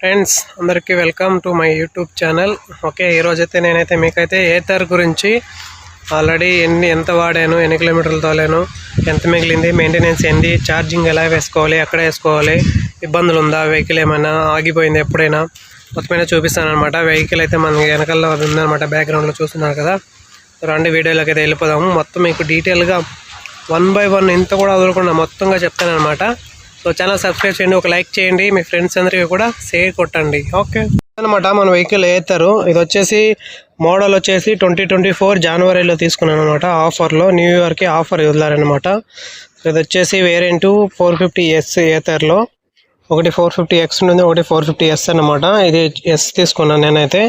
Friends అందరికీ welcome to my YouTube channel okay ఈరోజైతే నేనైతే మీకైతే ఏతర్ గురించి ఆల్రెడీ ఎన్ని ఎంత వాడాను ఎన్ని కిలోమీటర్లు తోలాను ఎంత మిగిలింది మెయింటెనెన్స్ ఏంది ఛార్జింగ్ ఎలా వేసుకోవాలి ఎక్కడ వేసుకోవాలి ఇబ్బందులు ఉందా వెహికల్ ఏమైనా ఆగిపోయింది ఎప్పుడైనా మొత్తమైనా చూపిస్తాను అనమాట వెహికల్ అయితే మన వెనకాల ఉందన్నమాట బ్యాక్గ్రౌండ్లో చూస్తున్నారు కదా. రండి వీడియోలోకి అయితే వెళ్ళిపోదాము. మొత్తం మీకు డీటెయిల్గా వన్ బై వన్ ఇంత కూడా వదలకుండా మొత్తంగా చెప్తానమాట సో ఛానల్ సబ్స్క్రైబ్ చేయండి ఒక లైక్ చేయండి మీ ఫ్రెండ్స్ అందరికీ కూడా షేర్ కొట్టండి ఓకే? అనమాట మన వెహికల్ వేస్తారు ఇది వచ్చేసి మోడల్ వచ్చేసి ట్వంటీ ట్వంటీ ఫోర్ జనవరిలో తీసుకున్నాను అనమాట ఆఫర్లో న్యూ ఇయర్కి ఆఫర్ వదిలారనమాట ఇది వచ్చేసి వేరియంట్ ఫోర్ ఫిఫ్టీ ఎస్ ఏతర్లో. ఒకటి ఫోర్ ఫిఫ్టీ ఎక్స్ ఉంటుంది ఒకటి ఫోర్ ఫిఫ్టీ ఎస్ అనమాట ఇది ఎస్ తీసుకున్నాను నేనైతే.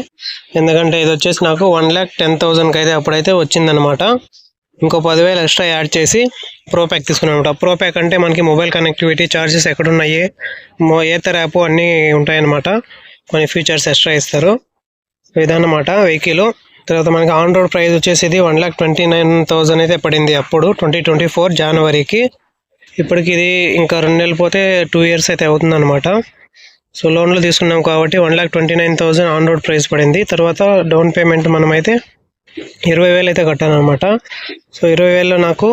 ఎందుకంటే ఇది వచ్చేసి నాకు వన్ ల్యాక్ టెన్ థౌసండ్కి అయితే అప్పుడైతే వచ్చిందనమాట ఇంకో పదివేలు ఎక్స్ట్రా యాడ్ చేసి ప్రో ప్యాక్ తీసుకున్నాను అనమాట ప్రో ప్యాక్ అంటే మనకి మొబైల్ కనెక్టివిటీ చార్జెస్ ఎక్కడున్నాయి ఏతర్ యాప్ అన్నీ ఉంటాయన్నమాట. కొన్ని ఫీచర్స్ ఎక్స్ట్రా ఇస్తారు. ఇదన్నమాట వెహికల్ తర్వాత మనకి ఆన్ రోడ్ ప్రైస్ వచ్చేసి ఇది one lakh twenty nine thousand అయితే పడింది అప్పుడు ట్వంటీ ట్వంటీ ఫోర్ జనవరికి ఇప్పటికి ఇది ఇంకా రెండు నెలలు పోతే టూ ఇయర్స్ అయితే అవుతుందన్నమాట. సో లోన్లు తీసుకున్నాం కాబట్టి one lakh twenty nine thousand on road price పడింది. తర్వాత డౌన్ పేమెంట్ మనమైతే ఇరవై వేలు అయితే కట్టాను అనమాట సో ఇరవై వేలలో నాకు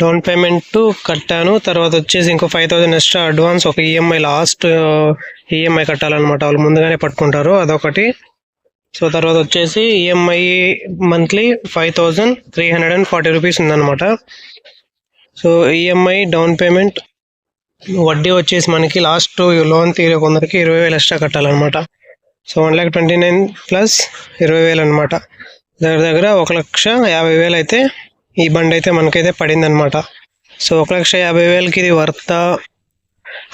డౌన్ పేమెంట్ కట్టాను. తర్వాత వచ్చేసి ఇంకో ఫైవ్ థౌసండ్ ఎక్స్ట్రా అడ్వాన్స్ ఒక ఈఎంఐ లాస్ట్ ఈఎంఐ కట్టాలన్నమాట. వాళ్ళు ముందుగానే పట్టుకుంటారు అదొకటి. సో తర్వాత వచ్చేసి EMI monthly five thousand three hundred and forty rupees ఉందన్నమాట. సో ఈఎంఐ డౌన్ పేమెంట్ వడ్డీ వచ్చేసి మనకి లాస్ట్ లోన్ తీరే కొందరికి ఇరవై వేలు extra కట్టాలన్నమాట. So one lakh twenty nine plus ఇరవై వేలు అనమాట దగ్గర దగ్గర ఒక లక్ష యాభై వేలు అయితే ఈ బండి అయితే మనకైతే పడిందనమాట సో ఒక లక్ష యాభై వేలకి ఇది వర్తా?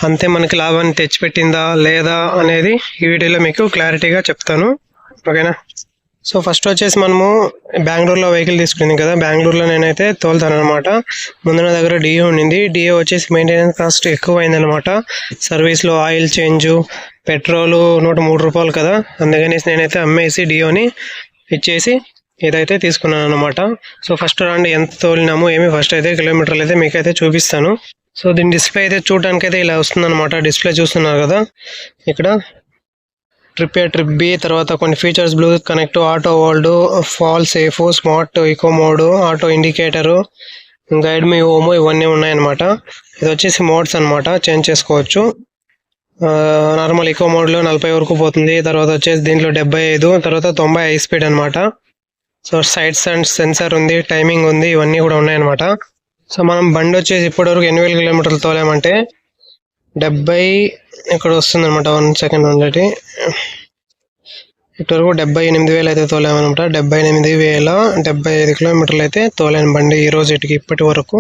అంతే మనకి లాభాన్ని తెచ్చిపెట్టిందా? లేదా? అనేది ఈ వీడియోలో మీకు క్లారిటీగా చెప్తాను. ఓకేనా? సో ఫస్ట్ వచ్చేసి మనము బెంగళూరులో వెహికల్ తీసుకుంది కదా. బెంగళూరులో నేనైతే తోలుతాను అనమాట ముందు నా దగ్గర డిఏ ఉండింది. డిఏ వచ్చేసి మెయింటెనెన్స్ కాస్ట్ ఎక్కువ అయిందనమాట సర్వీస్లో ఆయిల్ చేంజ్ పెట్రోలు నూట మూడు రూపాయలు కదా. అందుకనేసి నేనైతే అమ్మేసి డియోని ఇచ్చేసి ఇదైతే తీసుకున్నాను అనమాట సో ఫస్ట్ రాండి ఎంత తోలినాము ఏమి ఫస్ట్ అయితే కిలోమీటర్లు అయితే మీకైతే చూపిస్తాను. సో దీని డిస్ప్లే అయితే చూడడానికి అయితే ఇలా వస్తుంది అనమాట డిస్ప్లే చూస్తున్నారు కదా. ఇక్కడ ట్రిప్ ఏ ట్రిప్ బి తర్వాత కొన్ని features Bluetooth connect auto world fall safe smart eco mode auto indicator guide me home ఇవన్నీ ఉన్నాయన్నమాట ఇది వచ్చేసి మోడ్స్ అన్నమాట. చేంజ్ చేసుకోవచ్చు. నార్మల్ ఎక్కువ మోడ్లో నలభై వరకు పోతుంది. తర్వాత వచ్చేసి దీంట్లో డెబ్బై ఐదు తర్వాత తొంభై హై స్పీడ్ అనమాట సో సైడ్స్ అండ్ సెన్సార్ ఉంది టైమింగ్ ఉంది ఇవన్నీ కూడా ఉన్నాయన్నమాట. సో మనం బండి వచ్చేసి ఇప్పటివరకు ఎన్ని వేల కిలోమీటర్లు తోలేమంటే డెబ్బై ఇక్కడ వస్తుంది అనమాట వన్ సెకండ్ ఉండేటి ఇప్పటివరకు డెబ్బై ఎనిమిది వేలు అయితే తోలేమనమాట డెబ్బై ఎనిమిది వేల డెబ్బై ఐదు కిలోమీటర్లు అయితే తోలేను బండి ఈ రోజు ఇటుకి ఇప్పటి వరకు.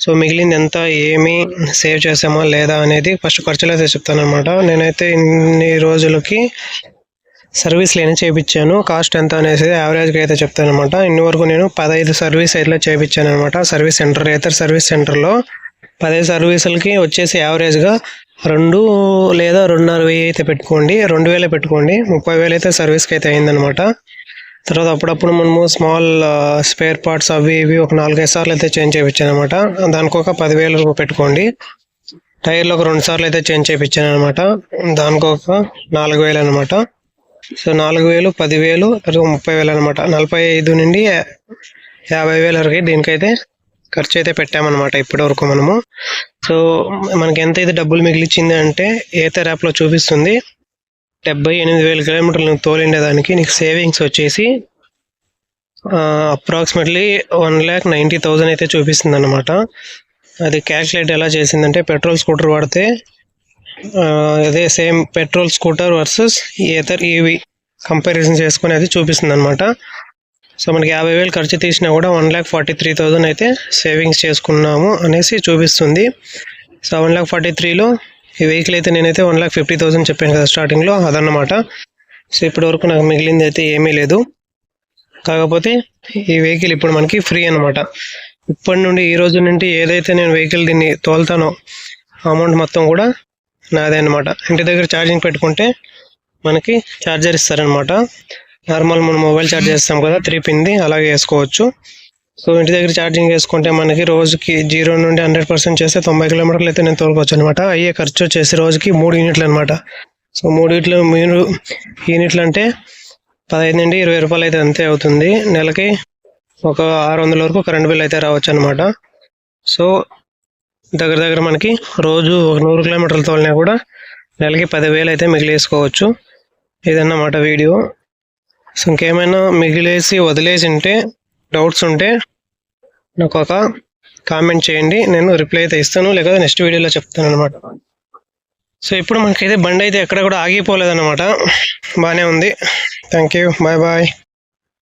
సో మిగిలింది ఎంత ఏమి సేవ్ చేసామో లేదా అనేది ఫస్ట్ ఖర్చులు అయితే చెప్తాను అనమాట నేనైతే ఇన్ని రోజులకి సర్వీస్లు ఎన్ని చేయించాను కాస్ట్ ఎంత అనేసి యావరేజ్గా అయితే చెప్తాను అనమాట ఇన్ని వరకు నేను పదహైదు సర్వీస్ అయితే చేయించాను అనమాట సర్వీస్ సెంటర్ ఇతర సర్వీస్ సెంటర్లో పదహైదు సర్వీసులకి వచ్చేసి యావరేజ్గా రెండు లేదా రెండున్నర వెయ్యి అయితే పెట్టుకోండి. రెండు వేలే పెట్టుకోండి. ముప్పై వేలు అయితే సర్వీస్కి అయితే అయిందనమాట తర్వాత అప్పుడప్పుడు మనము స్మాల్ స్పేర్ పార్ట్స్ అవి ఇవి ఒక నాలుగైదు సార్లు అయితే చేంజ్ చేయించాను అనమాట దానికి ఒక పదివేలు పెట్టుకోండి. టైర్లు ఒక రెండు సార్లు అయితే చేంజ్ చేయించాను అనమాట దానికి ఒక నాలుగు వేలు అనమాట సో నాలుగు వేలు పదివేలు తర్వాత ముప్పై వేలు అనమాట నలభై ఐదు నుండి యాభై వేల వరకు దీనికైతే ఖర్చు అయితే పెట్టామన్నమాట ఇప్పటి వరకు మనము. సో మనకి ఎంత అయితే డబ్బులు మిగిలిచ్చింది అంటే ఏతర్ యాప్లో చూపిస్తుంది. డెబ్బై ఎనిమిది వేల కిలోమీటర్లు నువ్వు తోలిండేదానికి నీకు సేవింగ్స్ వచ్చేసి approximately one lakh ninety thousand అయితే చూపిస్తుంది అనమాట అది క్యాల్కులేట్ ఎలా చేసిందంటే పెట్రోల్ స్కూటర్ వాడితే అదే same petrol scooter versus Ather EV comparison చేసుకుని అది చూపిస్తుంది అనమాట సో మనకి యాభై వేలు ఖర్చు తీసినా కూడా one lakh forty three thousand అయితే సేవింగ్స్ చేసుకున్నాము అనేసి చూపిస్తుంది. సో వన్ ల్యాక్ ఫార్టీ త్రీలో ఈ వెహికల్ అయితే నేనైతే వన్ ల్యాక్ ఫిఫ్టీ థౌసండ్ చెప్పాను కదా స్టార్టింగ్లో అదన్నమాట. సో ఇప్పటి వరకు నాకు మిగిలింది అయితే ఏమీ లేదు. కాకపోతే ఈ వెహికల్ ఇప్పుడు మనకి ఫ్రీ అనమాట ఇప్పటి నుండి ఈ రోజు నుండి ఏదైతే నేను వెహికల్ దీన్ని తోలుతానో అమౌంట్ మొత్తం కూడా నాదే అనమాట ఇంటి దగ్గర ఛార్జింగ్ పెట్టుకుంటే మనకి ఛార్జర్ ఇస్తారనమాట నార్మల్ మనం మొబైల్ ఛార్జ్ చేస్తాం కదా త్రీ పిన్ది అలాగే వేసుకోవచ్చు. సో ఇంటి దగ్గర ఛార్జింగ్ వేసుకుంటే మనకి రోజుకి జీరో నుండి హండ్రెడ్ పర్సెంట్ చేస్తే తొంభై కిలోమీటర్లు అయితే నేను తోలుకోవచ్చు అనమాట అయ్యే ఖర్చు వచ్చేసి రోజుకి మూడు యూనిట్లు అనమాట సో మూడు యూనిట్లు మీరు యూనిట్లు అంటే పదహైదు నుండి ఇరవై రూపాయలు అయితే అంతే అవుతుంది. నెలకి ఒక ఆరు వందల వరకు కరెంట్ బిల్ అయితే రావచ్చు అనమాట సో దగ్గర దగ్గర మనకి రోజు ఒక నూరు కిలోమీటర్లు తోలినా కూడా నెలకి పదివేలు అయితే మిగిలేసుకోవచ్చు. ఇదన్నమాట వీడియో. సో ఇంకేమైనా మిగిలేసి వదిలేసి ఉంటే డౌట్స్ ఉంటే నాకు ఒక కామెంట్ చేయండి. నేను రిప్లై అయితే ఇస్తాను. లేకపోతే నెక్స్ట్ వీడియోలో చెప్తాను అనమాట సో ఇప్పుడు మనకైతే బండి అయితే ఎక్కడ కూడా ఆగిపోలేదన్నమాట. బాగానే ఉంది. Thank you bye bye